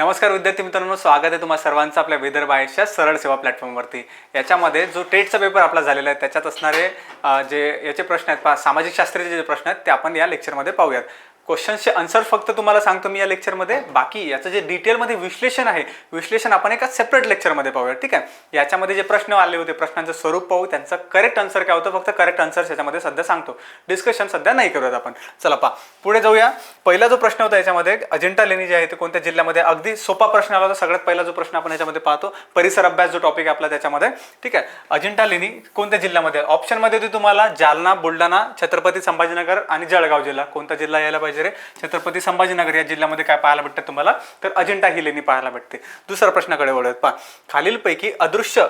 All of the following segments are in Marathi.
नमस्कार विद्यार्थी मित्रांनो स्वागत आहे तुम्हाला सर्वांचं आपल्या विदर्भ आयुष्यात सरळ सेवा प्लॅटफॉर्मवरती याच्यामध्ये जो टेटचा पेपर आपला झालेला आहे त्याच्यात असणारे जे याचे प्रश्न आहेत सामाजिक शास्त्राचे जे प्रश्न आहेत ते आपण या लेक्चरमध्ये पाहूयात. क्वेश्चन्सचे आन्सर फक्त तुम्हाला सांगतो मी या लेक्चरमध्ये बाकी याचं जे डिटेलमध्ये विश्लेषण आहे विश्लेषण आपण एका सेपरेट लेक्चरमध्ये पाहूया ठीक आहे? याच्यामध्ये जे प्रश्न आले होते प्रश्नांचं स्वरूप पाहू त्यांचं करेक्ट आन्सर काय होतं फक्त करेक्ट आन्सर याच्यामध्ये सध्या सांगतो. डिस्कशन सध्या नाही करूयात आपण. चला पा पुढे जाऊया. पहिला जो प्रश्न होता याच्यामध्ये अजिंठा लेणी जे आहे ते कोणत्या जिल्ह्यामध्ये? अगदी सोपा प्रश्न आला होता. सगळ्यात पहिला जो प्रश्न आपण याच्यामध्ये पाहतो परिसर अभ्यास जो टॉपिक आहे आपला त्याच्यामध्ये ठीक आहे? अजिंठा लेणी कोणत्या जिल्ह्यामध्ये? ऑप्शनमध्ये होती तुम्हाला जालना बुलढाणा छत्रपती संभाजीनगर आणि जळगाव जिल्हा. कोणता जिल्हा यायला पाहिजे? रे छत्रपती संभाजीनगर या जिल्ह्यामध्ये काय पाहायला भेटतं तुम्हाला? तर अजिंठा ही लेणी पाहायला भेटते. दुसऱ्या प्रश्नाकडे वळत पहा खालीलपैकी अदृश्य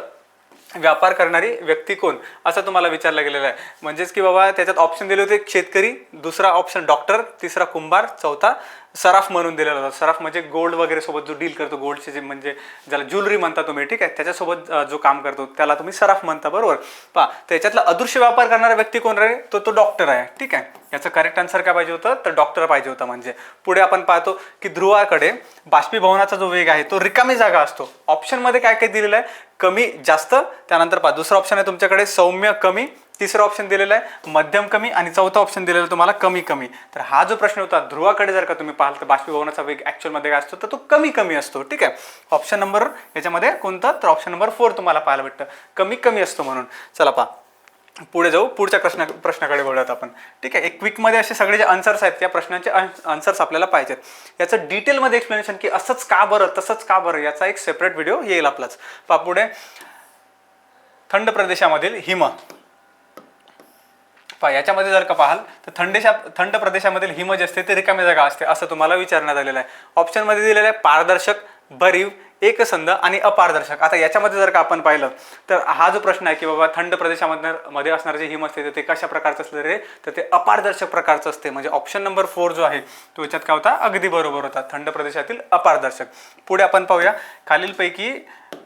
व्यापार करणारी व्यक्ती कोण? असं तुम्हाला विचारलं गेलेलं आहे. म्हणजेच की बाबा त्याच्यात ऑप्शन दिले होते शेतकरी दुसरा ऑप्शन डॉक्टर तिसरा कुंभार चौथा सराफ म्हणून दिलेला होता. सराफ म्हणजे गोल्ड वगैरे सोबत जो डील करतो गोल्डचे जे म्हणजे ज्याला ज्वेलरी म्हणता तुम्ही ठीक आहे? त्याच्यासोबत जो काम करतो त्याला तुम्ही सराफ म्हणता बरोबर? पहा त्याच्यातला अदृश्य व्यापार करणारा व्यक्ती कोण राहील तो तो डॉक्टर आहे ठीक आहे? याचं करेक्ट आन्सर काय पाहिजे होतं? तर डॉक्टर पाहिजे होता म्हणजे. पुढे आपण पाहतो की ध्रुवाकडे बाष्पीभवनाचा जो वेग आहे तो रिकामी जागा असतो. ऑप्शनमध्ये काय काय दिलेलं आहे? कमी जास्त. त्यानंतर पहा दुसरा ऑप्शन आहे तुमच्याकडे सौम्य कमी. तिसरा ऑप्शन दिलेलं आहे मध्यम कमी. आणि चौथा ऑप्शन दिलेला आहे तुम्हाला कमी कमी. तर हा जो प्रश्न होता ध्रुवाकडे जर का तुम्ही पाहाल तर बाष्पीभवनाचा वेग ॲक्च्युअलमध्ये काय असतो तर तो कमी कमी असतो ठीक आहे? ऑप्शन नंबर याच्यामध्ये कोणता? तर ऑप्शन नंबर फोर तुम्हाला पाहायला भेटतं. कमी कमी असतो म्हणून. चला पहा पुढे जाऊ. पुढच्या प्रश्न प्रश्नाकडे बोलूयात आपण. ठीक आहे? एक क्विकमध्ये असे सगळे जे आन्सर्स आहेत त्या प्रश्नांचे आन्सर्स आपल्याला पाहिजेत. याचं डिटेलमध्ये एक्सप्लेनेशन की असंच का बरं तसंच का बरं याचा एक सेपरेट व्हिडिओ येईल आपलाच. पापुढे थंड प्रदेशामधील हिम. पहा याच्यामध्ये जर का पाहाल तर थंडेशा थंड प्रदेशामधील हिम जे असते ते रिकामी जागा असते असं तुम्हाला विचारण्यात आलेलं आहे. ऑप्शनमध्ये दिलेलं आहे पारदर्शक भरीव एकसंध आणि अपारदर्शक. आता याच्यामध्ये जर का आपण पाहिलं तर हा जो प्रश्न आहे की बाबा थंड प्रदेशामध्ये मध्ये असणारे जे हिम असते तर ते कशा प्रकारचं असलं रे? तर ते अपारदर्शक प्रकारचं असते. म्हणजे ऑप्शन नंबर फोर जो आहे तो याच्यात काय होता? अगदी बरोबर होता. थंड प्रदेशातील अपारदर्शक. पुढे आपण पाहूया. खालीलपैकी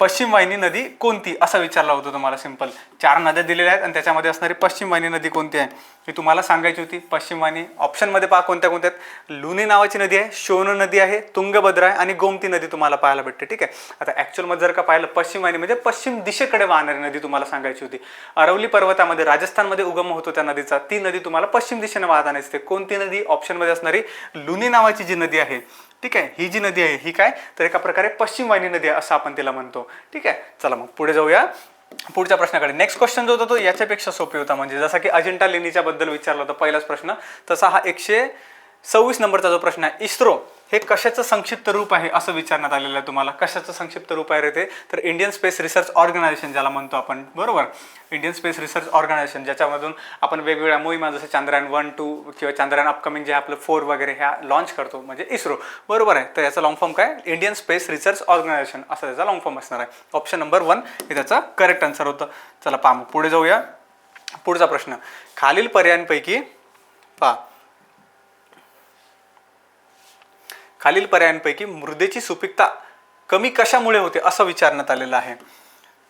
पश्चिम वाहिनी नदी कोणती? असं विचारला होतं तुम्हाला सिंपल चार नद्या दिलेल्या आहेत आणि त्याच्यामध्ये असणारी पश्चिम वाहिनी नदी कोणती आहे? ही तुम्हाला सांगायची होती. पश्चिम वाहिनी ऑप्शनमध्ये पहा कोणत्या कोणत्या आहेत. लुनी नावाची नदी आहे शोन नदी आहे तुंगभद्रा आहे आणि गोमती नदी तुम्हाला पाहायला भेटते. ठीक आहे? आता ॲक्च्युअलमध्ये जर का पाहिलं पश्चिम वाहिनी म्हणजे पश्चिम दिशेकडे वाहणारी नदी तुम्हाला सांगायची होती. अरवली पर्वतामध्ये राजस्थानमध्ये उगम होतो त्या नदीचा. ती नदी तुम्हाला पश्चिम दिशेने वाहताना दिसते. कोणती नदी? ऑप्शनमध्ये असणारी लुनी नावाची जी नदी आहे ठीक आहे? ही जी नदी आहे ही काय? तर एका प्रकारे पश्चिम वाहिनी नदी आहे असं आपण तिला म्हणतो. ठीक आहे? चला मग पुढे जाऊया. पुढच्या प्रश्नाकडे. नेक्स्ट क्वेश्चन जो होता तो याच्यापेक्षा सोपी होता म्हणजे जसा की अजिंठा लेणीच्या बद्दल विचारला होता पहिलाच प्रश्न. तसा हा एकशे सव्वीस नंबरचा जो प्रश्न आहे इस्रो. हे कशाचं संक्षिप्त रूप आहे असं विचारण्यात आलेलं आहे तुम्हाला? कशाचं संक्षिप्त रूप आहे रे ते? तर इंडियन स्पेस रिसर्च ऑर्गनायझेशन ज्याला म्हणतो आपण. बरोबर? इंडियन स्पेस रिसर्च ऑर्गनायझेशन ज्याच्यामधून आपण वेगवेगळ्या मोहिमा जसं चांद्रयान वन टू किंवा चांद्रयान अपकमिंग जे आपलं फोर वगैरे ह्या लॉन्च करतो म्हणजे इस्रो. बरोबर आहे? तर याचा लॉंग फॉर्म काय? इंडियन स्पेस रिसर्च ऑर्गनायझेशन असं त्याचा लॉंग फॉर्म असणार आहे. ऑप्शन नंबर वन हे त्याचं करेक्ट आन्सर होतं. चला पहा. मग पुढे जाऊया. पुढचा प्रश्न. खालील पर्यायांपैकी पहा खालील पर्यायांपैकी मृदेची सुपीकता कमी कशामुळे होते असं विचारण्यात आलेलं आहे.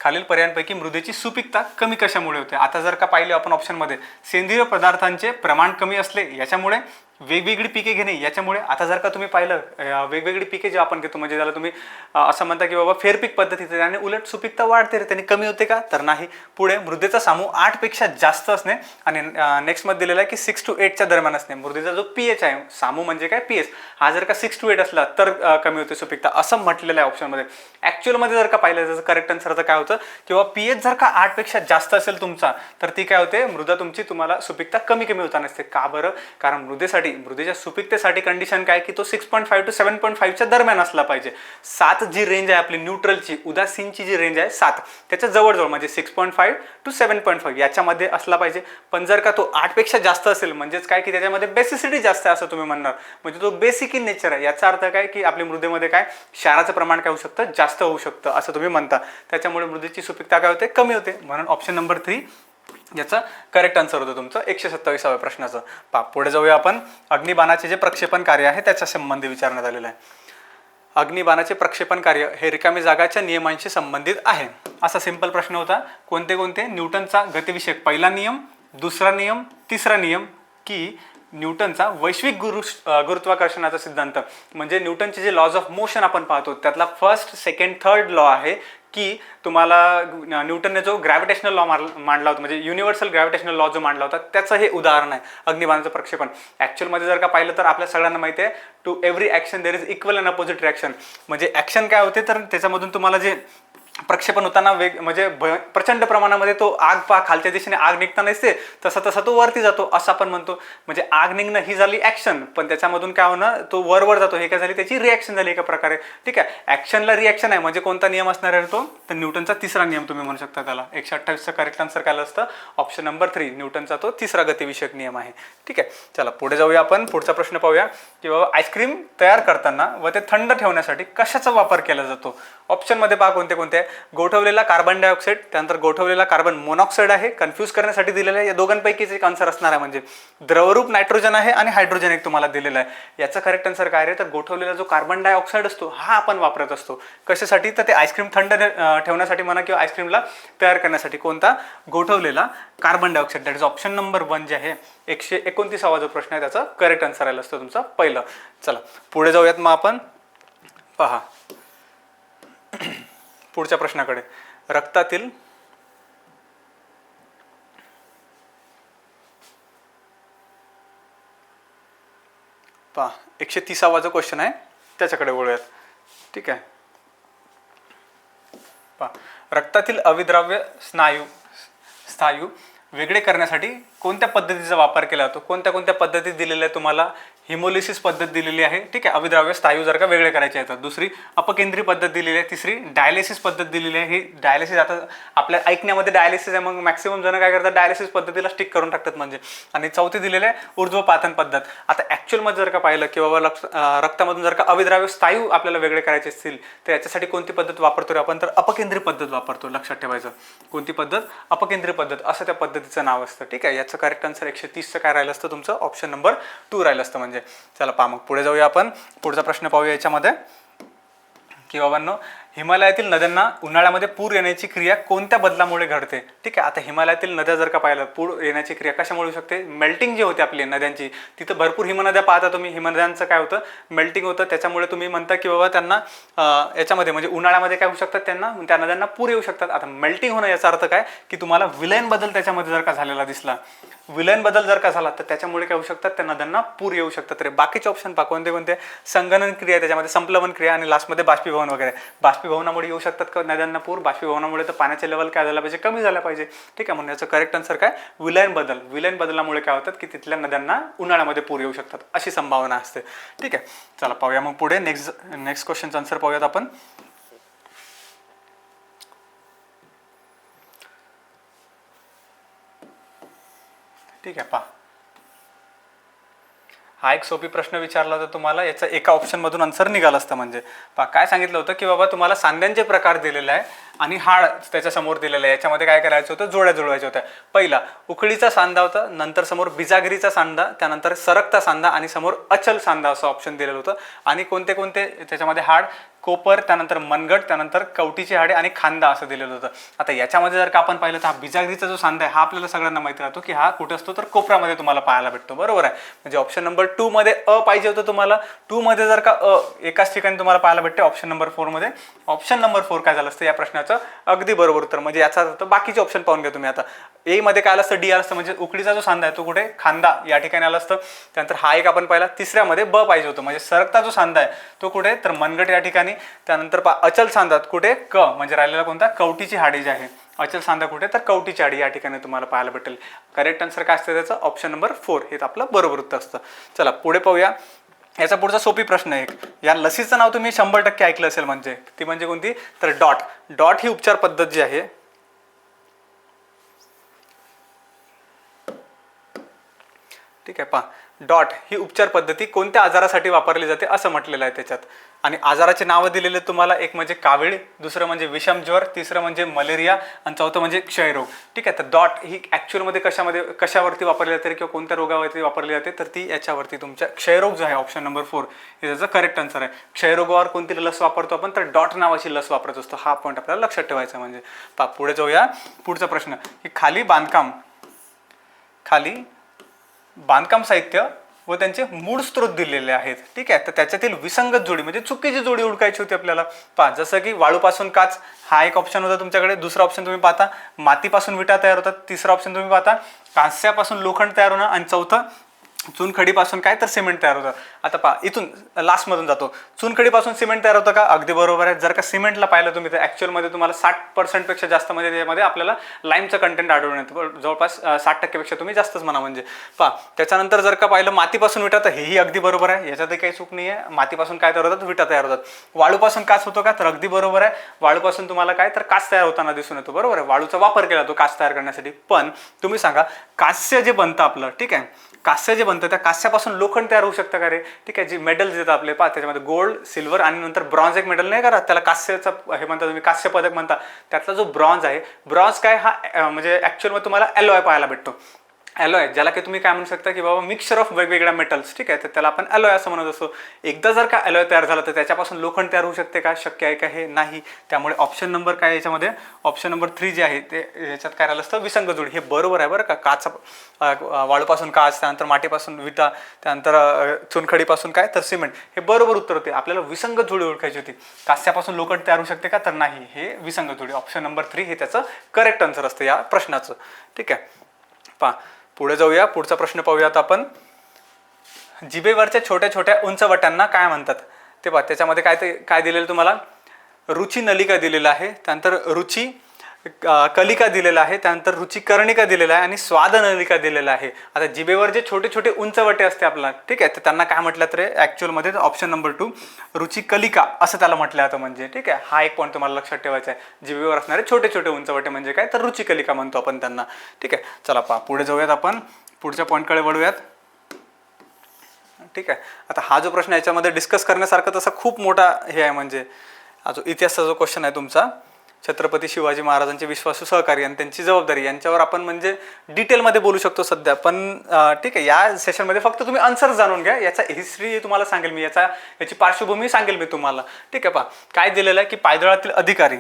खालील पर्यायांपैकी मृदेची सुपीकता कमी कशामुळे होते? आता जर का पाहिले आपण ऑप्शनमध्ये सेंद्रिय पदार्थांचे प्रमाण कमी असले याच्यामुळे वेगवेगळी पिके घेणे याच्यामुळे आता जर का तुम्ही पाहिलं वेगवेगळी पिके जे आपण घेतो म्हणजे त्याला तुम्ही असं म्हणता की बाबा फेरपीक पद्धतीचं आणि उलट सुपीकता वाढते रे त्यांनी कमी होते का? तर नाही. पुढे मृदेचा सामू आठपेक्षा जास्त असणे आणि नेक्स्टमध्ये दिलेला आहे की सिक्स टू एटच्या दरम्यान असणे. मृदेचा जो पी एच आहे सामू म्हणजे काय? पी एच हा जर का सिक्स टू एट असला तर कमी होते सुपीकता असं म्हटलेलं आहे ऑप्शनमध्ये ॲक्च्युअलमध्ये जर का पाहिलं त्याचं करेक्ट आन्सरचं काय होतं? किंवा पी एच जर का आठपेक्षा जास्त असेल तुमचा तर ती काय होते? मृदा तुमची तुम्हाला सुपीकता कमी कमी होताना असते का बरं? कारण मृदेसाठी मृदेच्या सुपीकतेसाठी कंडिशन काय की तो six point five to seven point फाईव्हच्या दरम्यान असला पाहिजे. सात जी रेंज आहे आपली न्यूट्रलची उदासीनची जी रेंज आहे सात. त्याच्या जवळजवळ म्हणजे six point five to seven point five याच्यामध्ये असला पाहिजे. पण जर का तो आठपेक्षा जास्त असेल म्हणजेच काय की त्याच्यामध्ये बेसिसिटी जास्त आहे असं तुम्ही म्हणणार. म्हणजे तो बेसिक इन नेचर आहे. याचा अर्थ काय की आपल्या मृदेमध्ये काय? क्षाराचं प्रमाण काय होऊ शकतं? जास्त होऊ शकतं असं तुम्ही म्हणता. त्याच्यामुळे मृदेची सुपीकता काय होते? कमी होते. म्हणून ऑप्शन नंबर थ्री याचं करेक्ट आन्सर होतं तुमचं. एकशे सत्तावीसाव्या प्रश्नाचं. पा पुढे जाऊया आपण. अग्निबाणाचे जे प्रक्षेपण कार्य आहे त्याच्या संबंधी विचारण्यात आलेलं आहे. अग्निबाणाचे प्रक्षेपण कार्य हे रिकामी जागाच्या नियमांशी संबंधित आहे. असा सिंपल प्रश्न होता. कोणते कोणते? न्यूटनचा गतिविषयक पहिला नियम दुसरा नियम तिसरा नियम की न्यूटनचा वैश्विक गुरु गुरुत्वाकर्षणाचा सिद्धांत. म्हणजे न्यूटनचे जे लॉज ऑफ मोशन आपण पाहतो त्यातला फर्स्ट सेकंड थर्ड लॉ आहे की तुम्हाला न्यूटनने जो ग्रॅव्हिटेशनल लॉ मांडला होता म्हणजे युनिव्हर्सल ग्रॅव्हिटेशनल लॉ जो मांडला होता त्याचं हे उदाहरण आहे अग्निबाणाचं प्रक्षेपण. ॲक्च्युअलमध्ये जर का पाहिलं तर आपल्या सगळ्यांना माहिती आहे to every action there is equal and opposite reaction म्हणजे ॲक्शन काय होते तर त्याच्यामधून तुम्हाला जे प्रक्षेपण होताना वेग म्हणजे प्रचंड प्रमाणामध्ये तो आग पा खालच्या दिशेने आग निघताना दिसते तसा तसा तो वरती जातो असं आपण म्हणतो. म्हणजे आग निघणं ही झाली ॲक्शन पण त्याच्यामधून काय होणं तो वरवर जातो. हे काय झाली त्याची रिॲक्शन झाली एका प्रकारे. ठीक आहे ॲक्शनला रिॲक्शन आहे म्हणजे कोणता नियम असणार आहे तो? तर न्यूटनचा तिसरा नियम तुम्ही म्हणू शकता त्याला. एकशे अठ्ठावीसचा करेक्ट आन्सर काय असतं? ऑप्शन नंबर थ्री न्यूटनचा तो तिसरा गतिविषयक नियम आहे. ठीक आहे चला पुढे जाऊया आपण पुढचा प्रश्न पाहूया की बाबा आईस्क्रीम तयार करताना व ते थंड ठेवण्यासाठी कशाचा वापर केला जातो? ऑप्शनमध्ये पहा कोणते कोणते. गोठवलेला कार्बन डायऑक्साईड त्यानंतर गोठवलेला कार्बन मोनॉक्साईड आहे. कन्फ्यूज करण्यासाठी दिलेलं आहे. या दोघांपैकीच एक आन्सर असणार आहे म्हणजे द्रवरूप नायट्रोजन आहे आणि हायड्रोजन एक तुम्हाला दिलेलं आहे. याचं करेक्ट आन्सर काय आहे? तर गोठवलेला जो कार्बन डायऑक्साईड असतो हा आपण वापरत असतो. कशासाठी? तर ते आईस्क्रीम थंड ठेवण्यासाठी म्हणा किंवा आईस्क्रीमला तयार करण्यासाठी. कोणता? गोठवलेला carbon dioxide that is option number one जे आहे. एकशे एकोणतीसावा जो प्रश्न आहे त्याचा करेक्ट आन्सर आला असतो तुमचा पहिलं. चला पुढे जाऊयात मग आपण. पहा. पुढच्या प्रश्नाकडे. रक्तातील पहा एकशे तिसावा जो क्वेश्चन आहे त्याच्याकडे वळूयात. ठीक आहे? पहा रक्तातील अविद्राव्य स्नायू स्नायू वेगळे करण्यासाठी कोणत्या पद्धतीचा वापर केला जातो? कोणत्या कोणत्या पद्धती दिलेल्या आहे तुम्हाला? हिमोलिसिस पद्धत दिलेली आहे. ठीक आहे? अविद्राव्य स्थायू जर का वेगळे करायचे आहेत दुसरी अपकेंद्री पद्धत दिलेली आहे. तिसरी डायलिसिस पद्धत दिलेली आहे. ही डायलिसिस आता आपल्या ऐकण्यामध्ये डायलिसिस आहे. मग मॅक्सिमम जण काय करतात? डायलिसिस पद्धतीला स्टिक करून टाकतात म्हणजे. आणि चौथी दिलेली आहे ऊर्ध्वपातन पद्धत. आता ॲक्च्युअलमध्ये जर का पाहिलं की बाबा लक्ष रक्तामधून जर का अविद्राव्य स्थायू आपल्याला वेगळे करायचे असतील तर याच्यासाठी कोणती पद्धत वापरतो रे आपण? तर अपकेंद्री पद्धत वापरतो लक्षात ठेवायचं. कोणती पद्धत? अपकेंद्री पद्धत. असं त्या पद्धतीचं नाव असतं. ठीक आहे? याचं करेक्ट आन्सर एकशे तीसचं काय राहिलं असतं? तुमचं ऑप्शन नंबर टू राहिलं असतं म्हणजे. चला पहा मग पुढे जाऊया आपण. पुढचा प्रश्न पाहूया याच्यामध्ये. की बाबांनो हिमालयातील नद्यांना उन्हाळ्यामध्ये पूर येण्याची क्रिया कोणत्या बदलामुळे घडते? ठीक आहे आता हिमालयातील नद्या जर का पाहिलं पूर येण्याची क्रिया कशामुळे होऊ शकते? मेल्टिंग जी होते आपली नद्यांची तिथं भरपूर हिमनद्या पाहता तुम्ही. हिमनद्यांचं काय होतं? मेल्टिंग होतं. त्याच्यामुळे तुम्ही म्हणता की बाबा त्यांना याच्यामध्ये म्हणजे उन्हाळ्यामध्ये काय होऊ शकतात त्यांना? त्या नद्यांना पूर येऊ शकतात. आता मेल्टिंग होणं याचा अर्थ काय? की तुम्हाला विलयन बदल त्याच्यामध्ये जर का झालेला दिसला विलयन बदल जर का झाला तर त्याच्यामुळे काय होऊ शकतात? त्या नद्यांना पूर येऊ शकतात. रे बाकीचे ऑप्शन पहा. कोणते कोणते? संगणन क्रिया त्याच्यामध्ये संप्लवन क्रिया आणि लास्टमध्ये बाष्पीभवन वगैरे. बाष्प बाष्पीभवनामुळे येऊ शकतात का? नद्यांना पूर बाष्पीभवनामुळे तर पाण्याचे लेवल काय झालं पाहिजे? कमी झालं पाहिजे. ठीक आहे म्हणून याचं करेक्ट आन्सर काय? विलयन बदल. विलयन बदलामुळे काय होतात की तिथल्या नद्यांना उन्हाळ्यामध्ये पूर येऊ शकतात अशी संभावना असते. ठीक आहे चला पाहूया मग पुढे. नेक्स्ट नेक्स्ट क्वेश्चनचं आन्सर पाहूयात आपण. ठीक आहे पहा. हा एक सोपी प्रश्न विचारला होता तुम्हाला याचा एका ऑप्शनमधून आन्सर निघालं असतं म्हणजे. काय सांगितलं होतं की बाबा तुम्हाला सांध्यांचे प्रकार दिलेले आहे आणि हाड त्याच्यासमोर दिलेलं आहे. याच्यामध्ये काय करायचं होतं? जोड्या जुळवायच्या होत्या. पहिला उकळीचा सांधा होता नंतर समोर बिजागिरीचा सांधा त्यानंतर सरकता सांधा आणि समोर अचल सांधा असं ऑप्शन दिलेलं होतं. आणि कोणते कोणते? त्याच्यामध्ये हाड कोपर त्यानंतर मनगट त्यानंतर कवटीची हाडे आणि खांदा असं दिलेलं होतं. आता याच्यामध्ये जर का आपण पाहिलं तर हा बिजागरीचा जो सांदा आहे हा आपल्याला सगळ्यांना माहिती राहतो की हा कुठे असतो तर कोपरामध्ये तुम्हाला पाहायला भेटतो. बरोबर आहे? म्हणजे ऑप्शन नंबर टू मध्ये अ पाहिजे होतं तुम्हाला. टू मध्ये जर का अ एकाच ठिकाणी तुम्हाला पाहायला भेटते ऑप्शन नंबर फोरमध्ये ऑप्शन नंबर फोर काय झालं असतं या प्रश्नाचं? अगदी बरोबर उत्तर. म्हणजे याचा अर्थ बाकीचे ऑप्शन पाहून घ्या तुम्ही आता. ए मध्ये काय आलं असतं? डी आलं असतं. म्हणजे उकडीचा जो सांदा आहे तो कुठे? खांदा. या ठिकाणी आला असतं. त्यानंतर हा एक आपण पाहिला. तिसऱ्यामध्ये ब पाहिजे होतं. म्हणजे सरकता जो सांदा आहे तो कुठे? तर मनगट या ठिकाणी. त्यानंतर पा अचल सांधात कुठे? क म्हणजे राहिलेला कोणता? कवटीची हाडी जी आहे. अचल सांधा कुठे? तर कवटीची हाडी या ठिकाणी तुम्हाला पाहायला भेटेल. करेक्ट आन्सर काय असतं त्याचं? ऑप्शन नंबर फोर हे आपलं बरोबर उत्तर असतं. चला पुढे पाहूया. याचा पुढचा सोपी प्रश्न आहे या लसीचं नाव तुम्ही शंभर टक्के ऐकलं असेल म्हणजे. ती म्हणजे कोणती? तर डॉट. डॉट ही उपचार पद्धत जी आहे ठीक आहे पहा. डॉट ही उपचार पद्धती कोणत्या आजारासाठी वापरली जाते असं म्हटलेलं आहे त्याच्यात. आणि आजाराचे नावं दिलेले तुम्हाला एक म्हणजे कावीळ दुसरं म्हणजे विषम ज्वर तिसरं म्हणजे मलेरिया आणि चौथं म्हणजे क्षयरोग. ठीक आहे तर डॉट ही ॲक्च्युअलमध्ये कशामध्ये कशावरती वापरली जाते किंवा कोणत्या रोगावरती वापरली जाते तर ती याच्यावरती तुमच्या क्षयरोग जो आहे ऑप्शन नंबर फोर हे त्याचं करेक्ट आन्सर आहे. क्षयरोगावर कोणती लस वापरतो आपण तर डॉट नावाची लस वापरत असतो. हा पॉईंट आपल्याला लक्षात ठेवायचा म्हणजे. पा पुढे जाऊया. पुढचा प्रश्न की खाली बांधकाम खाली बांधकाम साहित्य व त्यांचे मूळ स्रोत दिलेले आहेत. ठीक आहे? तर त्याच्यातील विसंगत जोडी म्हणजे चुकीची जोडी उडकायची होती आपल्याला. पहा जसं की वाळूपासून काच हा एक ऑप्शन होता तुमच्याकडे. दुसरा ऑप्शन तुम्ही पाहता मातीपासून विटा तयार होतात. तिसरा ऑप्शन तुम्ही पाहता कांस्यापासून लोखंड तयार होणं. आणि चौथं चुनखडीपासून काय तर सिमेंट तयार होतं. आता पहा इथून लास्टमधून जातो. चुनखडीपासून सिमेंट तयार होतं का? अगदी बरोबर आहे. जर का सिमेंटला पाहिलं तुम्ही तर ॲक्च्युअलमध्ये तुम्हाला साठ पर्सेंटपेक्षा जास्त म्हणजे त्यामध्ये आपल्याला लाईमचं कंटेंट आढळून येतं. जवळपास साठ टक्केपेक्षा तुम्ही जास्तच म्हणा म्हणजे. पहा त्याच्यानंतर जर का पाहिलं मातीपासून विटा तर हेही अगदी बरोबर आहे. याच्यातही काही चूक नाही आहे मातीपासून काय तयार होतात विटा तयार होतात. वाळूपासून काच होतो का? तर अगदी बरोबर आहे. वाळूपासून तुम्हाला काय तर काच तयार होताना दिसून येतो. बरोबर आहे. वाळूचा वापर केला जातो काच तयार करण्यासाठी. पण तुम्ही सांगा कास्य जे बनतं आपलं ठीक आहे कास्य जे बनतं त्या कास्यापासून लोखंड तयार होऊ शकतं का रे? ठीक आहे जे मेडल्स येतात आपले पा त्याच्यामध्ये गोल्ड सिल्वर आणि नंतर ब्रॉन्झ एक मेडल नाही करा त्याला कास्याचा हे म्हणता तुम्ही कास्य पदक म्हणता. त्यातला जो ब्रॉन्झ आहे ब्रॉन्झ काय हा म्हणजे ॲक्च्युअलमध्ये तुम्हाला एलॉय पाहायला भेटतो. ॲलोय ज्याला की तुम्ही काय म्हणू शकता की बाबा मिक्सचर ऑफ वेगवेगळ्या मेटल्स ठीक आहे? तर त्याला आपण ॲलोय असं म्हणत असतो. एकदा जर का ॲलॉय तयार झाला तर त्याच्यापासून लोखंड तयार होऊ शकते का? शक्य आहे का? हे नाही. त्यामुळे ऑप्शन नंबर काय याच्यामध्ये? ऑप्शन नंबर थ्री जे आहे ते याच्यात काय राहिलं असतं? विसंग हे बरोबर आहे बरं का? काचा वाळूपासून काच त्यानंतर मातीपासून विटा त्यानंतर चुनखडीपासून काय? तर सिमेंट. हे बरोबर उत्तर होते. आपल्याला विसंगजोडी ओळखायची होती. कास्यापासून लोखंड तयार होऊ शकते का? तर नाही. हे विसंगजोडी ऑप्शन नंबर थ्री हे त्याचं करेक्ट आन्सर असतं या प्रश्नाचं. ठीक आहे? पहा. पुढे जाऊया. पुढचा प्रश्न पाहूयात आपण. जिभेवरच्या छोट्या छोट्या उंचवट्यांना काय म्हणतात? ते पहा त्याच्यामध्ये काय ते काय दिलेलं तुम्हाला? रुची नलिका दिलेलं आहे. त्यानंतर रुची कलिका दिलेला आहे त्यानंतर रुची कर्णिका दिलेला आहे आणि स्वादनलिका दिलेला आहे. आता जिबेवर जे छोटे छोटे उंचवटे असते आपल्याला ठीक आहे तर त्यांना काय म्हटलं तर ॲक्च्युअलमध्ये ऑप्शन नंबर टू रुची कलिका असं त्याला म्हटलं जातं म्हणजे ठीक आहे. हा एक पॉईंट तुम्हाला लक्षात ठेवायचा आहे. जिबेवर असणारे छोटे छोटे उंचवटे म्हणजे काय? तर रुची कलिका म्हणतो आपण त्यांना ठीक आहे. चला पहा पुढे जाऊयात आपण. पुढच्या पॉईंटकडे वळूयात. ठीक आहे. आता हा जो प्रश्न याच्यामध्ये डिस्कस करण्यासारखा तसा खूप मोठा हे आहे म्हणजे जो इतिहासाचा जो क्वेश्चन आहे तुमचा छत्रपती शिवाजी महाराजांचे विश्वासू सहकारी आणि त्यांची जबाबदारी यांच्यावर आपण म्हणजे डिटेलमध्ये बोलू शकतो सध्या. पण ठीक आहे या सेशनमध्ये फक्त तुम्ही आन्सर जाणून घ्या. याचा हिस्ट्री तुम्हाला सांगेल मी. याचा याची पार्श्वभूमी सांगेल मी तुम्हाला. ठीक आहे पहा. काय दिलेलं आहे की पायदळातील अधिकारी.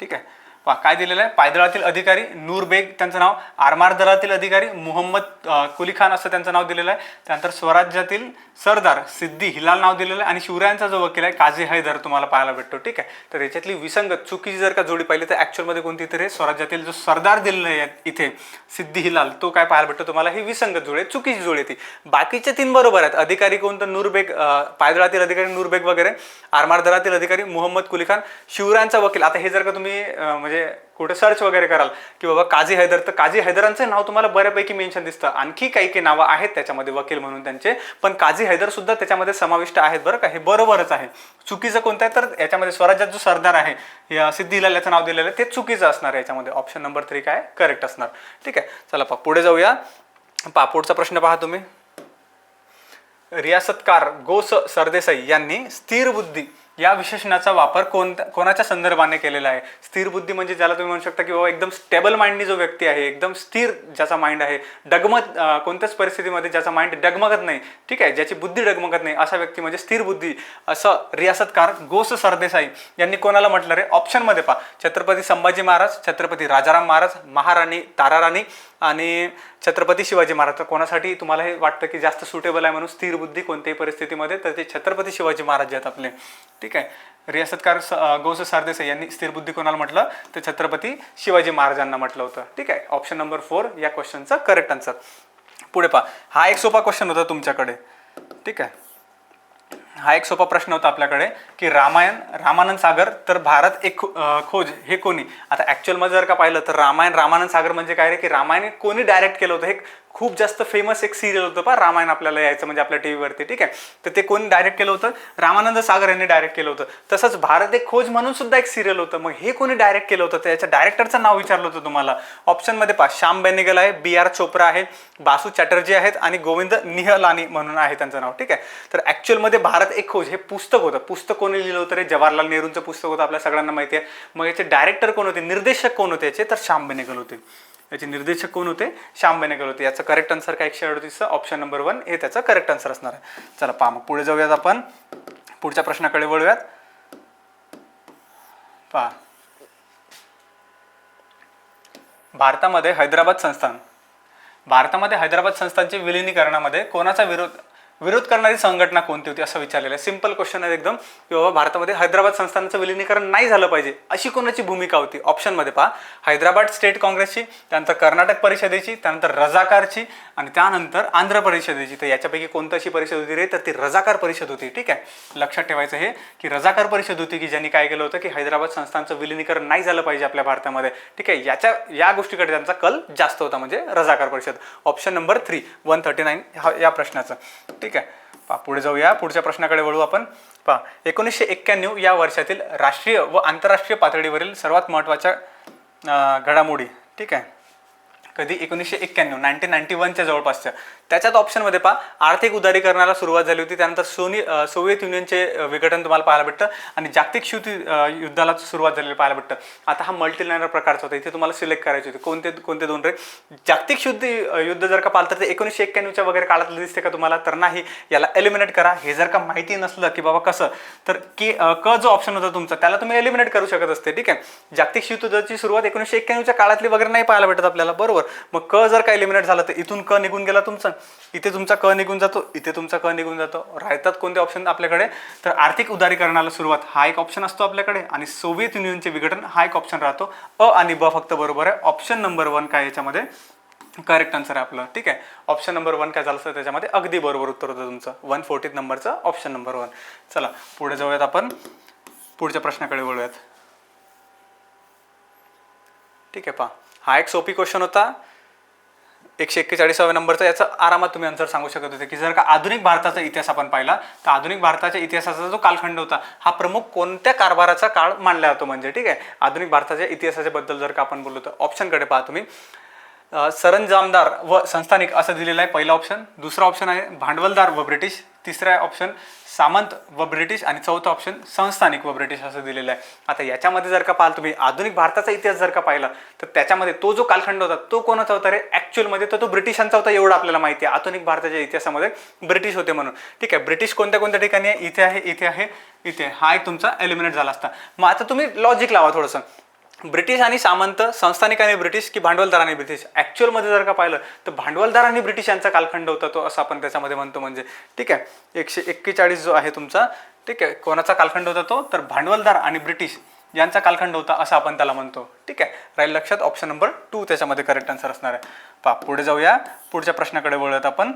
ठीक आहे. पहा काय दिलेलं आहे? पायदळातील अधिकारी नूर बेग त्यांचं नाव आरमार दलातील अधिकारी मुहम्मद कुली खान असं त्यांचं नाव दिलेलं आहे. त्यानंतर स्वराज्यातील सरदार सिद्धी हिलाल नाव दिलेलं आहे आणि शिवरायांचा जो वकील आहे काझी हैदर तुम्हाला पाहायला भेटतो ठीक आहे? तर याच्यातली विसंगत चुकीची जर का जोडी पाहिली तर ॲक्च्युअलमध्ये कोणती तरी स्वराज्यातील जो सरदार दिलेला आहे इथे सिद्धी हिलाल तो काय पाहायला भेटतो तुम्हाला? ही विसंगत जोडी आहे चुकीची जोडी ती. बाकीचे तीन बरोबर आहेत. अधिकारी कोणतं? नूरबेग पायदळातील अधिकारी नूरबेग वगैरे आरमार दलातील अधिकारी मुहम्मद कुली खान शिवरायांचा वकील. आता हे जर का तुम्ही म्हणजे म्हणजे कुठे सर्च वगैरे कराल की बाबा काझी हैदर तर काझी हैदरांचं नाव तुम्हाला बऱ्यापैकी मेन्शन दिसतं. आणखी काही काही नावं आहेत त्याच्यामध्ये वकील म्हणून त्यांचे. पण काझी हैदर सुद्धा त्याच्यामध्ये समाविष्ट आहेत बरं का हे बरोबरच आहे. चुकीचं कोणतं आहे? तर याच्यामध्ये स्वराज्यात जो सरदार आहे या सिद्धी याचं नाव दिलेलं आहे ते चुकीचं असणार आहे याच्यामध्ये. ऑप्शन नंबर थ्री काय? करेक्ट असणार. ठीक आहे चला पा पुढे जाऊया. पापोडचा प्रश्न पहा तुम्ही. रियासतकार गोस सरदेसाई यांनी स्थिर बुद्धी या विशेषणाचा वापर कोणत्या कोणाच्या संदर्भाने केलेला आहे? स्थिर बुद्धी म्हणजे ज्याला तुम्ही म्हणू शकता की बाबा एकदम स्टेबल माइंडनी जो व्यक्ती आहे एकदम स्थिर ज्याचा माइंड आहे डगमत कोणत्याच परिस्थितीमध्ये ज्याचा माइंड डगमगत नाही ठीक आहे? ज्याची बुद्धी डगमगत नाही असा व्यक्ती म्हणजे स्थिर बुद्धी असं रियासतकार गोस सरदेसाई यांनी कोणाला म्हटलं रे? ऑप्शनमध्ये पहा. छत्रपती संभाजी महाराज छत्रपती राजाराम महाराज महाराणी ताराराणी आणि छत्रपती शिवाजी महाराज कोणासाठी तुम्हाला हे वाटतं की जास्त सुटेबल आहे म्हणून स्थिर बुद्धी कोणत्याही परिस्थितीमध्ये तर ते छत्रपती शिवाजी महाराज आहेत आपले. ठीक आहे? रियासतकार स- अं, गौस सरदेसाई यांनी स्थिर बुद्धी कोणाला म्हटलं? तर छत्रपती शिवाजी महाराजांना म्हटलं होतं. ठीक आहे? ऑप्शन नंबर फोर या क्वेश्चनचा करेक्ट आन्सर पुढे पहा. हा एक सोपा क्वेश्चन होता तुमच्याकडे. ठीक आहे? हा एक सोपा प्रश्न होता आपल्याकडे की रामायण रामानंद सागर तर भारत एक खो- खोज हे कोणी? आता ॲक्च्युअलमध्ये जर का पाहिलं तर रामायण रामानंद सागर म्हणजे काय रे? की रामायण कोणी डायरेक्ट केलं होतं? हे खूप जास्त फेमस एक सिरियल होतं पा रामायण आपल्याला यायचं म्हणजे आपल्या टी व्हीवरती ठीक आहे? तर ते कोणी डायरेक्ट केलं होतं? रामानंद सागर यांनी डायरेक्ट केलं होतं. तसंच भारत एक खोज म्हणून सुद्धा एक सिरियल होतं. मग हे कोणी डायरेक्ट केलं होतं? त्याच्या डायरेक्टरचं नाव विचारलं होतं तुम्हाला. ऑप्शनमध्ये पहा श्याम बेनेगल आहे बी आर चोप्रा आहे बासू चॅटर्जी आहेत आणि गोविंद निहलानी म्हणून आहे त्यांचं नाव ठीक आहे? तर ॲक्च्युअलमध्ये भारत एक खोज हे पुस्तक होतं. पुस्तक कोणी लिहिलं होतं रे? जवाहरलाल नेहरूंचं पुस्तक होतं आपल्या सगळ्यांना माहिती आहे. मग याचे डायरेक्टर कोण होते? निर्देशक कोण होते याचे? तर श्याम बेनेगल होते. याचे निर्देशक कोण होते? श्याम बेनेगल होते. याचं करेक्ट आन्सर काय? एकशे अडतीसचं ऑप्शन नंबर वन हे त्याचं करेक्ट आन्सर असणार आहे. चला पहा मग पुढे जाऊयात आपण. पुढच्या प्रश्नाकडे वळूयात. पहा. भारतामध्ये हैदराबाद संस्थान. भारतामध्ये हैदराबाद संस्थांच्या विलिनीकरणामध्ये कोणाचा विरोध विरोध करणारी संघटना कोणती होती असं विचारलेलं आहे. सिंपल क्वेश्चन आहे एकदम की बाबा भारतामध्ये हैदराबाद संस्थानाचं विलिनीकरण नाही झालं पाहिजे अशी कोणाची भूमिका होती? ऑप्शनमध्ये पहा. हैदराबाद स्टेट काँग्रेसची त्यानंतर कर्नाटक परिषदेची त्यानंतर रजाकारची आणि त्यानंतर आंध्र परिषदेची. तर याच्यापैकी कोणती अशी परिषद होती रे? तर ती रजाकार परिषद होती. ठीक आहे? लक्षात ठेवायचं हे की रजाकार परिषद होती की ज्यांनी काय केलं होतं की हैदराबाद संस्थांचं विलिनीकरण नाही झालं पाहिजे आपल्या भारतामध्ये. ठीक आहे? याच्या या गोष्टीकडे त्यांचा कल जास्त होता म्हणजे रजाकार परिषद. Option number three one thirty nine या प्रश्नाचं. ठीक आहे. पहा पुढे जाऊया. पुढच्या प्रश्नाकडे वळू आपण. पहा एकोणीसशे एक्क्याण्णव या वर्षातील राष्ट्रीय व आंतरराष्ट्रीय पातळीवरील सर्वात महत्त्वाच्या घडामोडी. ठीक आहे. कधी एकोणीसशे एक्क्याण्णव नाईन्टीन नाईन्टी वनच्या जवळपासच्या. त्याच्यात ऑप्शनमध्ये पहा आर्थिक उदारीकरणाला सुरुवात झाली होती त्यानंतर सोनी सोव्हिएत युनियनचे विघटन तुम्हाला पाहायला भेटतं आणि जागतिक शिवती युद्धाला सुरुवात झालेली पाहायला भेटतं. आता हा मल्टीलायनर प्रकारचा होता इथे तुम्हाला सिलेक्ट करायचे होते. कोणते कोणते दोन रे? जागतिक शुद्ध युद्ध जर का पाहिलं तर ते एकोणीसशे एक्क्याण्णवच्या वगैरे काळातलं दिसते का तुम्हाला? तर नाही. याला एलिमिनेट करा. हे जर का माहिती नसलं की बाबा कसं तर की क जो ऑप्शन होता तुमचा त्याला तुम्ही एलिमिनेट करू शकत असते. ठीक आहे? जागतिक शीतयुद्धाची सुरुवात एकोणीसशे एक्क्याण्णवच्या काळातली वगैरे नाही पाहायला भेटत आपल्याला. बरोबर? मग क जर का एलिमिनेट झालं तर इथून क निघून गेला तुमचा. इथे तुमचा क निघून जातो इथे तुमचा क निघून जातो. राहतात कोणते ऑप्शन आपल्याकडे? तर आर्थिक उदारीकरणाला सुरुवात हा एक ऑप्शन असतो आपल्याकडे. आणि सोव्हिएत युनियनचे विघटन हा एक ऑप्शन राहतो. अ आणि ब फक्त बरोबर आहे. ऑप्शन नंबर वन काय याच्यामध्ये? करेक्ट आन्सर आहे आपलं. ठीक आहे? ऑप्शन नंबर वन काय झालं असतं त्याच्यामध्ये? अगदी बरोबर उत्तर होतं तुमचं. वन फोर्टीत नंबरचं ऑप्शन नंबर वन चला पुढे जाऊयात आपण. पुढच्या प्रश्नाकडे वळूयात. ठीक आहे पहा. हा एक सोपी क्वेश्चन होता. एकशे एक्केचाळीसाव्या नंबरचा याचा आरामात तुम्ही आन्सर सांगू शकत होते की जर का आधुनिक भारताचा इतिहास आपण पाहिला तर आधुनिक भारताच्या इतिहासाचा जो कालखंड होता हा प्रमुख कोणत्या कारभाराचा काळ मानला जातो म्हणजे? ठीक आहे. आधुनिक भारताच्या इतिहासाच्या बद्दल जर का आपण बोललो तर ऑप्शनकडे पहा तुम्ही. सरंजामदार व संस्थानिक असं दिलेलं आहे पहिला ऑप्शन दुसरा ऑप्शन आहे भांडवलदार व ब्रिटिश. तिसरा ऑप्शन सामंत व ब्रिटिश. आणि चौथा ऑप्शन संस्थानिक व ब्रिटिश असं दिलेलं आहे. आता याच्यामध्ये जर का पाहाल तुम्ही आधुनिक भारताचा इतिहास जर का पाहिला तर त्याच्यामध्ये तो जो कालखंड होता तो कोणाचा होता रे? ॲक्च्युअलमध्ये तर तो ब्रिटिशांचा होता एवढं आपल्याला माहिती आहे. आधुनिक भारताच्या इतिहासामध्ये ब्रिटिश होते म्हणून. ठीक आहे ब्रिटिश कोणत्या कोणत्या ठिकाणी आहे? इथे आहे इथे आहे इथे हा एक तुमचा एलिमिनेट झाला असता. मग आता तुम्ही लॉजिक लावा थोडंसं. ब्रिटिश आणि सामंत संस्थानिकांनी ब्रिटिश की भांडवलदारांनी ब्रिटिश? ॲक्च्युअलमध्ये जर का पाहिलं तर भांडवलदार आणि ब्रिटिश यांचा कालखंड होता तो असं आपण त्याच्यामध्ये म्हणतो म्हणजे. ठीक आहे? एकशे एक्केचाळीस जो आहे तुमचा ठीक आहे? कोणाचा कालखंड होता तो? तर भांडवलदार आणि ब्रिटिश यांचा कालखंड होता असं आपण त्याला म्हणतो. ठीक आहे? राहील लक्षात? ऑप्शन नंबर टू त्याच्यामध्ये करेक्ट आन्सर असणार आहे. पा पुढे जाऊया. पुढच्या प्रश्नाकडे वळूयात आपण.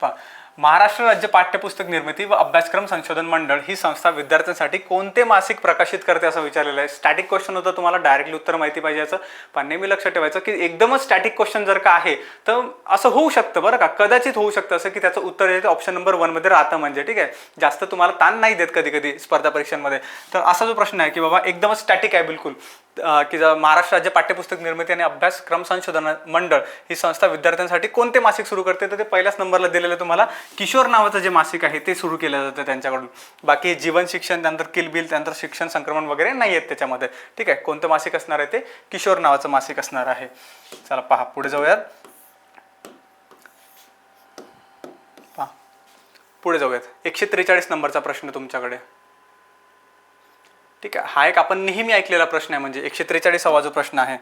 पहा महाराष्ट्र राज्य पाठ्यपुस्तक निर्मिती व अभ्यासक्रम संशोधन मंडळ ही संस्था विद्यार्थ्यांसाठी कोणते मासिक प्रकाशित करते असं विचारलेलं आहे? स्टॅटिक क्वेश्चन होतं तुम्हाला डायरेक्टली उत्तर माहिती पाहिजे याचं पण नेहमी लक्षात ठेवायचं की एकदमच स्टॅटिक क्वेश्चन जर का आहे तर असं होऊ शकतं बरं का? कदाचित होऊ शकतं असं की त्याचं उत्तर येते. ऑप्शन नंबर वनमध्ये राहतं म्हणजे ठीक आहे? जास्त तुम्हाला ताण नाही देत कधी कधी स्पर्धा परीक्षांमध्ये. तर असा जो प्रश्न आहे की बाबा एकदमच स्टॅटिक आहे बिलकुल. की जर महाराष्ट्र राज्य पाठ्यपुस्तक निर्मिती आणि अभ्यासक्रम संशोधन मंडळ ही संस्था विद्यार्थ्यांसाठी कोणते मासिक सुरू करते? तर ते पहिल्याच नंबरला दिलेलं तुम्हाला. किशोर नावाचं जे मासिक आहे ते सुरू केलं जातं त्यांच्याकडून. बाकी जीवन शिक्षण त्यानंतर किलबिल त्यानंतर शिक्षण संक्रमण वगैरे नाही आहेत त्याच्यामध्ये. ठीक आहे कोणतं मासिक असणार आहे ते? किशोर नावाचं मासिक असणार आहे. चला पहा पुढे जाऊयात. पहा. पुढे जाऊयात. एकशे त्रेचाळीस नंबरचा प्रश्न तुमच्याकडे. ठीक आहे. हा एक आपण नेहमी ऐकलेला प्रश्न आहे म्हणजे एकशे त्रेचाळीसावा जो प्रश्न आहे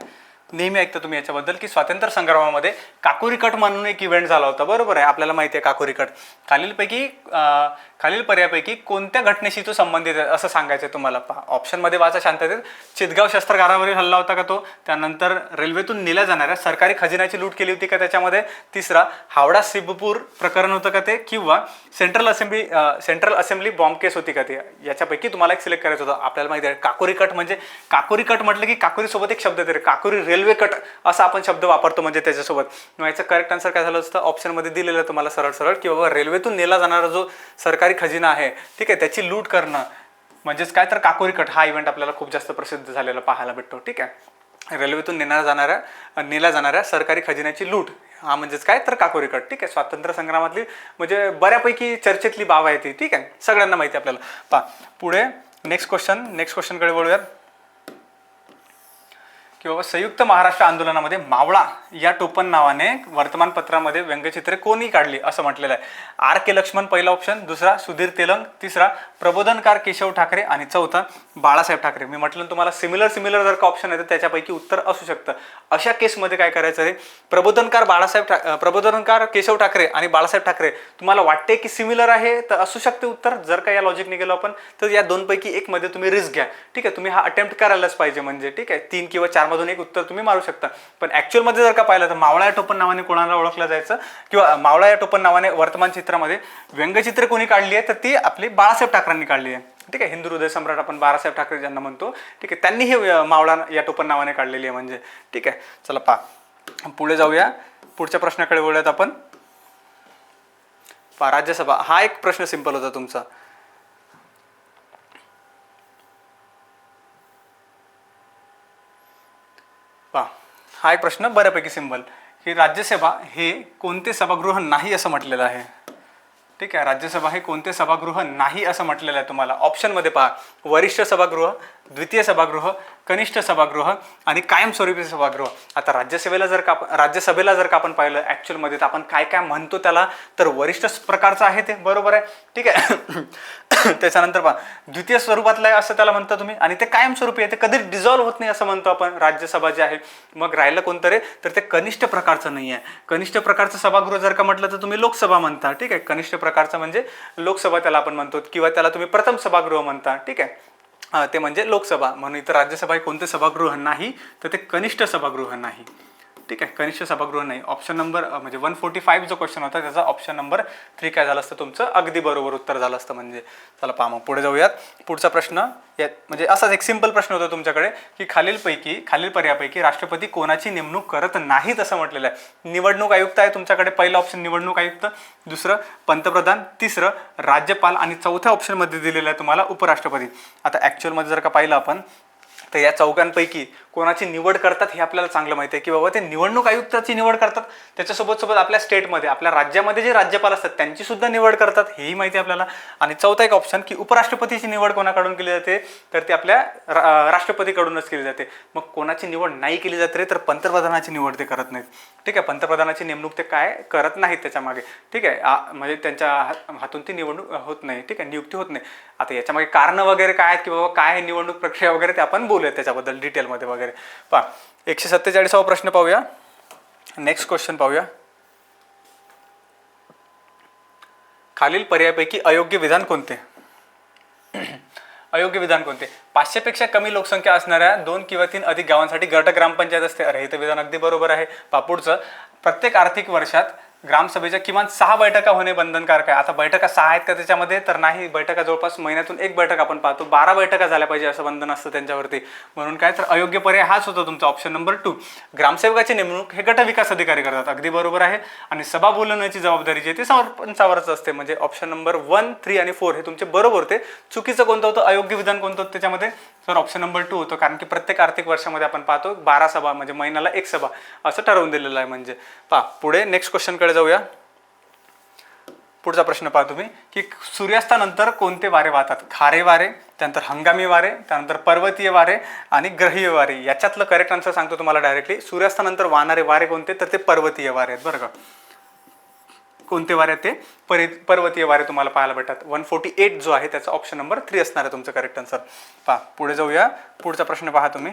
नेहमी ऐकता तुम्ही याच्याबद्दल की स्वातंत्र्य संग्रामामध्ये काकोरी कट म्हणून एक इव्हेंट झाला होता. बरोबर आहे आपल्याला माहिती आहे काकोरी कट. खालीलपैकी खालील पर्यापैकी कोणत्या घटनेशी तो संबंधित आहे असं सांगायचं आहे तुम्हाला. पहा ऑप्शनमध्ये वाचा शांततेत. चितगाव शस्त्रगारावरील हल्ला होता का तो? त्यानंतर रेल्वेतून नेल्या जाणाऱ्या सरकारी खजिन्याची लूट केली होती का त्याच्यामध्ये? तिसरा हावडा सिबपूर प्रकरण होतं का ते? किंवा central assembly central assembly bomb case होती का ते? याच्यापैकी तुम्हाला एक सिलेक्ट करायचं होतं. आपल्याला माहिती आहे काकोरी कट म्हणजे काकोरी कट म्हटलं की काकोरी सोबत एक शब्द येते काकोरी रेल्वे कट असा आपण शब्द वापरतो म्हणजे त्याच्यासोबत. मग याचं करेक्ट आन्सर काय झालं असतं? ऑप्शनमध्ये दिलेलं तुम्हाला सरळ सरळ की बाबा रेल्वेतून नेला जाणारा जो सरकारी खजिना आहे ठीक आहे त्याची लूट करणं म्हणजेच काय तर काकोरी कट हा इव्हेंट आपल्याला खूप जास्त प्रसिद्ध झालेला पाहायला भेटतो ठीक आहे. रेल्वेतून नेण्यात जाणाऱ्या नेल्या जाणाऱ्या सरकारी खजिन्याची लूट हा म्हणजेच काय तर काकोरी कट ठीक आहे. स्वातंत्र्य संग्रामातली म्हणजे बऱ्यापैकी चर्चेतली बाब आहे ती ठीक आहे. सगळ्यांना माहिती आपल्याला. पहा पुढे नेक्स्ट क्वेश्चन नेक्स्ट क्वेश्चनकडे वळूयात. किंवा संयुक्त महाराष्ट्र आंदोलनामध्ये मावळा या टोपण नावाने वर्तमानपत्रामध्ये व्यंगचित्रे कोणी काढली असं म्हटलेलं आहे. आर के लक्ष्मण पहिला ऑप्शन दुसरा सुधीर तेलंग तिसरा प्रबोधनकार केशव ठाकरे आणि चौथा बाळासाहेब ठाकरे. मी म्हटलं तुम्हाला सिमिलर सिमिलर जर का ऑप्शन आहे तर त्याच्यापैकी उत्तर असू शकतं. अशा केसमध्ये काय करायचं आहे प्रबोधनकार बाळासाहेब ठा प्रबोधनकार केशव ठाकरे आणि बाळासाहेब ठाकरे तुम्हाला वाटते की सिमिलर आहे? तर असू शकते उत्तर. जर का या लॉजिकने गेलो आपण तर या दोनपैकी एकमध्ये तुम्ही रिस्क घ्या. ठीक आहे तुम्ही हा अटेम्प्ट करायलाच पाहिजे म्हणजे. ठीक आहे तीन किंवा चार त्यामधून एक उत्तर तुम्ही मारू शकता. पण ऍक्च्युअलमध्ये जर का पाहिलं तर मावळा या टोपण नावाने कोणाला ओळखलं जायचं? किंवा मावळा या टोपण नावाने वर्तमान चित्रामध्ये व्यंगचित्र कोणी काढली आहे तर ती आपली बाळासाहेब ठाकरेंनी काढली आहे. ठीक आहे हिंदू हृदय सम्राट आपण बाळासाहेब ठाकरे ज्यांना म्हणतो. ठीक आहे त्यांनी हे मावळा या टोपण नावाने काढलेली आहे म्हणजे. ठीक आहे चला पा पुढे जाऊया. पुढच्या प्रश्नाकडे वळूयात आपण. पा राज्यसभा. हा एक प्रश्न सिंपल होता तुमचा पहा हा एक प्रश्न बऱ्यापैकी सिंबल. की राज्यसभा हे कोणते सभागृह नाही असं म्हटलेलं आहे? ठीक आहे राज्यसभा हे कोणते सभागृह नाही असं म्हटलेलं आहे तुम्हाला? ऑप्शनमध्ये पहा. वरिष्ठ सभागृह द्वितीय सभागृह कनिष्ठ सभागृह आणि कायमस्वरूपी सभागृह. आता राज्यसभेला जर का राज्यसभेला जर का आपण पाहिलं ॲक्च्युअलमध्ये तर आपण काय काय म्हणतो त्याला तर वरिष्ठ प्रकारचं आहे ते. बरोबर आहे. ठीक आहे. त्याच्यानंतर पहा द्वितीय स्वरूपातलं आहे असं त्याला म्हणता तुम्ही? आणि ते कायमस्वरूपी आहे ते कधी डिझॉल्व्ह होत नाही असं म्हणतो आपण राज्यसभा जे आहे. मग राहिलं कोणतं रे? तर ते कनिष्ठ प्रकारचं नाही आहे. कनिष्ठ प्रकारचं सभागृह जर का म्हटलं तर तुम्ही लोकसभा म्हणता. ठीक आहे. कनिष्ठ प्रकारचं म्हणजे लोकसभा त्याला आपण म्हणतो किंवा त्याला तुम्ही प्रथम सभागृह म्हणता. ठीक आहे. ते म्हणजे लोकसभा. म्हणून इथं राज्यसभा हे कोणते सभागृह नाही तर ते कनिष्ठ सभागृह नाही. ठीक आहे कनिष्ठ सभागृह नाही. ऑप्शन नंबर म्हणजे वन फोर्टी फाईव्ह जो क्वेश्चन होता त्याचा ऑप्शन नंबर थ्री काय झालं असतं तुमचं? अगदी बरोबर उत्तर झालं असतं म्हणजे. चला पहा मग पुढे जाऊयात. पुढचा प्रश्न या म्हणजे असाच एक सिंपल प्रश्न होता तुमच्याकडे की खालीलपैकी खालील पर्यापैकी राष्ट्रपती कोणाची नेमणूक करत नाहीत असं म्हटलेलं आहे. निवडणूक आयुक्त आहे तुमच्याकडे पहिलं ऑप्शन निवडणूक आयुक्त दुसरं पंतप्रधान तिसरं राज्यपाल आणि चौथ्या ऑप्शनमध्ये दिलेलं आहे तुम्हाला उपराष्ट्रपती. आता ॲक्च्युअलमध्ये जर का पाहिलं आपण तर या चौघांपैकी कोणाची निवड करतात हे आपल्याला चांगलं माहिती आहे. की बाबा ते निवडणूक आयुक्ताची निवड करतात त्याच्यासोबत सोबत आपल्या स्टेटमध्ये आपल्या राज्यामध्ये जे राज्यपाल असतात त्यांची सुद्धा निवड करतात हेही माहिती आहे आपल्याला. आणि चौथा एक ऑप्शन की उपराष्ट्रपतीची निवड कोणाकडून केली जाते तर ती आपल्या रा- राष्ट्रपतीकडूनच केली जाते. मग कोणाची निवड नाही केली जाते रे तर पंतप्रधानाची निवड ते करत नाहीत. ठीक आहे पंतप्रधानाची नेमणूक ते काय करत नाहीत त्याच्यामागे. ठीक आहे आ- म्हणजे त्यांच्या हात- हातून ती निवडणूक होत नाही. ठीक आहे नियुक्ती होत नाही. आता याच्यामागे कारणं वगैरे काय आहेत की बाबा काय आहे निवडणूक प्रक्रिया वगैरे ते आपण बोलू बोलूया त्याच्याबद्दल डिटेलमध्ये वगैरे. पहा एकशे सत्तेचाळीसावा प्रश्न पाहूया. नेक्स्ट क्वेश्चन पाहूया. खालील पर्यायापैकी अयोग्य विधान कोणते? अयोग्य विधान कोणते? पाचशेपेक्षा कमी लोकसंख्या असणाऱ्या दोन किंवा तीन अधिक गावांसाठी गट ग्रामपंचायत असते. अरे हे तर विधान अगदी बरोबर आहे. पापूडचं प्रत्येक आर्थिक वर्षात ग्रामसभेच्या किमान सहा बैठका होणे बंधनकारक आहे. आता बैठका सहा आहेत का त्याच्यामध्ये? तर नाही बैठका जवळपास महिन्यातून एक बैठक आपण पाहतो. बारा बैठका झाल्या पाहिजे असं बंधन असतं त्यांच्यावरती. म्हणून काय? तर अयोग्य पर्याय हाच होता तुमचा ऑप्शन नंबर टू ग्रामसेवकाची नेमणूक हे गट विकास अधिकारी करतात. अगदी बरोबर आहे. आणि सभा बोलवण्याची जबाबदारी जी आहे ती सरपंचावरच असते. म्हणजे ऑप्शन नंबर वन थ्री आणि फोर हे तुमचे बरोबर होते. चुकीचं कोणतं होतं? अयोग्य विधान कोणतं होतं त्याच्यामध्ये? सर ऑप्शन नंबर टू होतो. कारण की प्रत्येक आर्थिक वर्षामध्ये आपण पाहतो बारा सभा म्हणजे महिन्याला एक सभा. असं ठरवून दिलेलं आहे म्हणजे. पहा पुढे नेक्स्ट क्वेश्चनकडे जाऊया. पुढचा प्रश्न पहा तुम्ही की सूर्यास्तानंतर कोणते वारे वाहतात? खारे वारे त्यानंतर हंगामी वारे त्यानंतर पर्वतीय वारे आणि ग्रहीय वारे. याच्यातलं करेक्ट आन्सर सांगतो तुम्हाला डायरेक्टली सूर्यास्तानंतर वाहणारे वारे कोणते? तर ते पर्वतीय वारे आहेत बरं का. कोणते वारे आहेत ते? परि पर्वतीय वारे तुम्हाला पाहायला भेटतात. वन फोर्टी एट जो आहे त्याचा ऑप्शन नंबर थ्री असणार आहे तुमचं करेक्ट आन्सर पहा पुढे जाऊया. पुढचा प्रश्न पहा तुम्ही.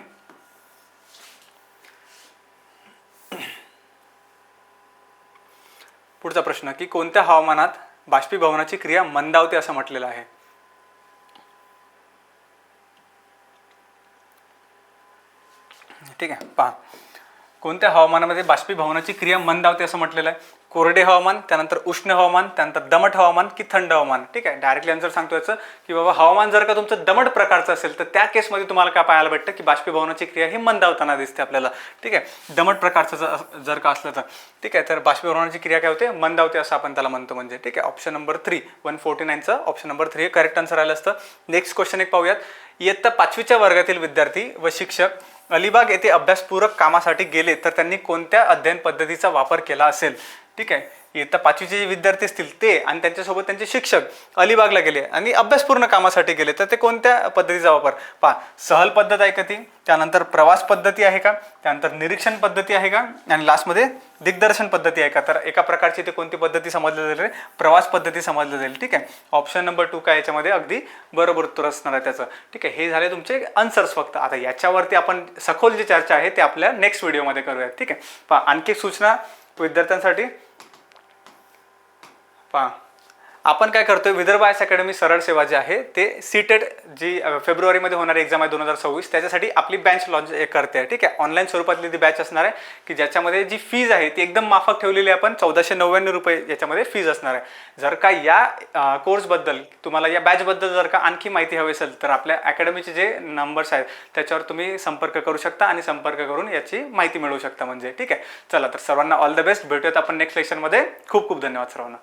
पुढचा प्रश्न की कोणत्या हवामानात बाष्पीभवनाची क्रिया मंदावते असं म्हटलेलं आहे? ठीक आहे पहा. कोणत्या हवामानामध्ये बाष्पीभवनाची क्रिया मंदावते असं म्हटलेलं आहे? कोरडे हवामान त्यानंतर उष्ण हवामान त्यानंतर दमट हवामान की थंड हवामान. ठीक आहे? डायरेक्टली आन्सर सांगतो याचं की बाबा हवामान जर का तुमचं दमट प्रकारचं असेल तर त्या केसमध्ये तुम्हाला काय पाहायला भेटतं की बाष्पीभवनाची क्रिया ही मंदावताना दिसते आपल्याला. ठीक आहे? दमट प्रकारचं जर- जर का असलं तर. ठीक आहे? तर बाष्पीभवनाची क्रिया काय होते? मंदावते असं आपण त्याला म्हणतो म्हणजे. ठीक आहे? Option number three one forty नाईनचं option number three हे करेक्ट आन्सर आलं असतं. नेक्स्ट क्वेश्चन एक पाहूयात. इयत्ता पाचवीच्या वर्गातील विद्यार्थी व शिक्षक अलिबाग येथे अभ्यासपूरक कामासाठी गेले तर त्यांनी कोणत्या अध्ययन पद्धतीचा वापर केला असेल? ठीक आहे? इयत्ता पाचवीचे जे विद्यार्थी असतील ते आणि त्यांच्यासोबत त्यांचे शिक्षक अलिबागला गेले आणि अभ्यासपूर्ण कामासाठी गेले. तर ते कोणत्या पद्धतीचा वापर? पहा सहल पद्धत आहे का ती? त्यानंतर प्रवास पद्धती आहे का? त्यानंतर निरीक्षण पद्धती आहे का? आणि लास्टमध्ये दिग्दर्शन पद्धती आहे का? तर एका प्रकारची ते कोणती पद्धती समजली जाईल प्रवास पद्धती समजली जाईल. ठीक आहे? ऑप्शन नंबर टू काय याच्यामध्ये? अगदी बरोबर उत्तर असणार आहे त्याचं. ठीक आहे? हे झाले तुमचे आन्सर्स फक्त. आता याच्यावरती आपण सखोल जी चर्चा आहे ते आपल्या नेक्स्ट व्हिडिओमध्ये करूयात. ठीक आहे? पहा आणखी सूचना विद्यार्थ्यांसाठी पहा. आपण काय करतोय विदर्भ आयस अकॅडमी सरळ सेवा जी आहे ते सीटेट जी फेब्रुवारीमध्ये होणारी एक्झाम आहे दोन हजार सव्वीस त्याच्यासाठी आपली बॅच लॉन्च करते. आहे ठीक आहे? ऑनलाईन स्वरूपातली ती बॅच असणार आहे की ज्याच्यामध्ये जी फीज आहे ती एकदम माफक ठेवलेली आहे आपण चौदाशे नव्याण्णव रुपये याच्यामध्ये फीज असणार आहे. जर का या कोर्सबद्दल तुम्हाला या बॅचबद्दल जर का आणखी माहिती हवी असेल तर आपल्या अकॅडमीचे जे नंबर्स आहेत त्याच्यावर तुम्ही संपर्क करू शकता आणि संपर्क करून याची माहिती मिळवू शकता म्हणजे. ठीक आहे? चला तर सर्वांना ऑल द बेस्ट भेटूयात आपण नेक्स्ट लेक्शनमध्ये खूप खूप धन्यवाद सर्वांना.